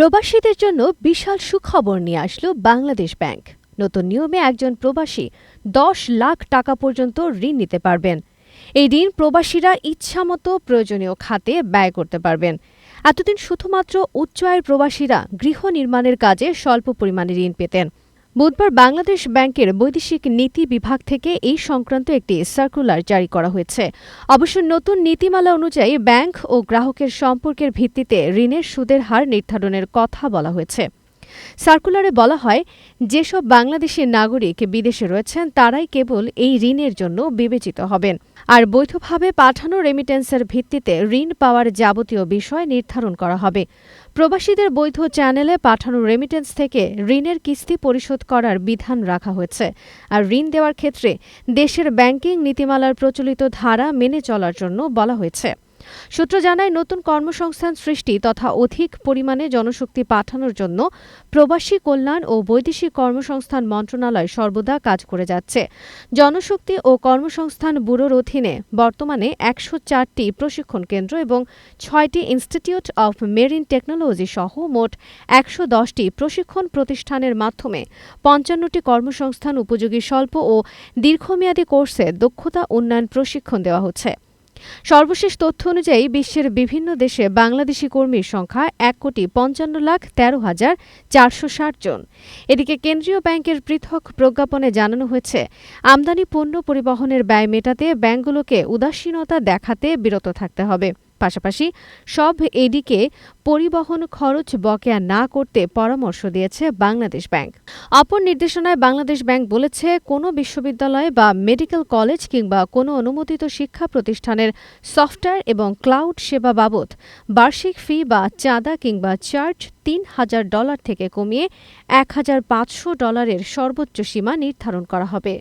প্রবাসীদের জন্য বিশাল সুখবর নিয়ে আসলো বাংলাদেশ ব্যাংক। নতুন নিয়মে একজন প্রবাসী দশ লাখ টাকা পর্যন্ত ঋণ নিতে পারবেন। এই ঋণ প্রবাসীরা ইচ্ছামতো প্রয়োজনীয় খাতে ব্যয় করতে পারবেন। এতদিন শুধুমাত্র উচ্চ আয়ের প্রবাসীরা গৃহ নির্মাণের কাজে স্বল্প পরিমাণে ঋণ পেতেন। বুধবার বাংলাদেশ ব্যাংকের বৈদেশিক নীতি বিভাগ থেকে এই সংক্রান্ত একটি সার্কুলার জারি করা হয়েছে। অবশ্য নতুন নীতিমালা অনুযায়ী ব্যাংক ও গ্রাহকের সম্পর্কের ভিত্তিতে ঋণের সুদের হার নির্ধারণের কথা বলা হয়েছে। সার্কুলারে বলা হয়, যেসব বাংলাদেশি নাগরিক বিদেশে রয়েছেন, তারাই কেবল এই ঋণের জন্য বিবেচিত হবেন। আর বৈধভাবে পাঠানো রেমিটেন্সের ভিত্তিতে ঋণ পাওয়ার যাবতীয় বিষয় নির্ধারণ করা হবে। প্রবাসীদের বৈধ চ্যানেলে পাঠানো রেমিটেন্স থেকে ঋণের কিস্তি পরিশোধ করার বিধান রাখা হয়েছে। আর ঋণ দেওয়ার ক্ষেত্রে দেশের ব্যাংকিং নীতিমালার প্রচলিত ধারা মেনে চলার জন্য বলা হয়েছে। সূত্র জানায়, নতুন কর্মসংস্থান সৃষ্টি তথা অধিক পরিমাণে জনশক্তি পাঠানোর জন্য প্রবাসী কল্যাণ ও বৈদেশিক কর্মসংস্থান মন্ত্রণালয় সর্বদা কাজ করে যাচ্ছে। জনশক্তি ও কর্মসংস্থান ব্যুরোর অধীনে বর্তমানে একশো চারটি প্রশিক্ষণ কেন্দ্র এবং ছয়টি ইনস্টিটিউট অব মেরিন টেকনোলজি সহ মোট একশো দশটি প্রশিক্ষণ প্রতিষ্ঠানের মাধ্যমে পঞ্চান্নটি কর্মসংস্থান উপযোগী স্বল্প ও দীর্ঘমেয়াদী কোর্সে দক্ষতা উন্নয়ন প্রশিক্ষণ দেওয়া হচ্ছে। সর্বশেষ তথ্য অনুযায়ী বিশ্বের বিভিন্ন দেশে বাংলাদেশি কর্মীর সংখ্যা এক কোটি পঞ্চান্ন লাখ তেরো হাজার চারশো ষাট জন। এদিকে কেন্দ্রীয় ব্যাংকের পৃথক প্রজ্ঞাপনে জানানো হয়েছে, আমদানি পণ্য পরিবহনের ব্যয় মেটাতে ব্যাংকগুলোকে উদাসীনতা দেখাতে বিরত থাকতে হবে। পাশাপাশি সব এডিকে পরিবহন খরচ বকেয়া না করতে পরামর্শ দিয়েছে বাংলাদেশ ব্যাংক। অপর নির্দেশনায় বাংলাদেশ ব্যাংক বলেছে, কোনো বিশ্ববিদ্যালয় বা মেডিকেল কলেজ কিংবা কোনো অনুমোদিত শিক্ষা প্রতিষ্ঠানের সফটওয়্যার এবং ক্লাউড সেবা বাবদ বার্ষিক ফি বা চাঁদা কিংবা চার্জ তিন হাজার ডলার থেকে কমিয়ে এক হাজার পাঁচশো ডলারের সর্বোচ্চ সীমা নির্ধারণ করা হবে।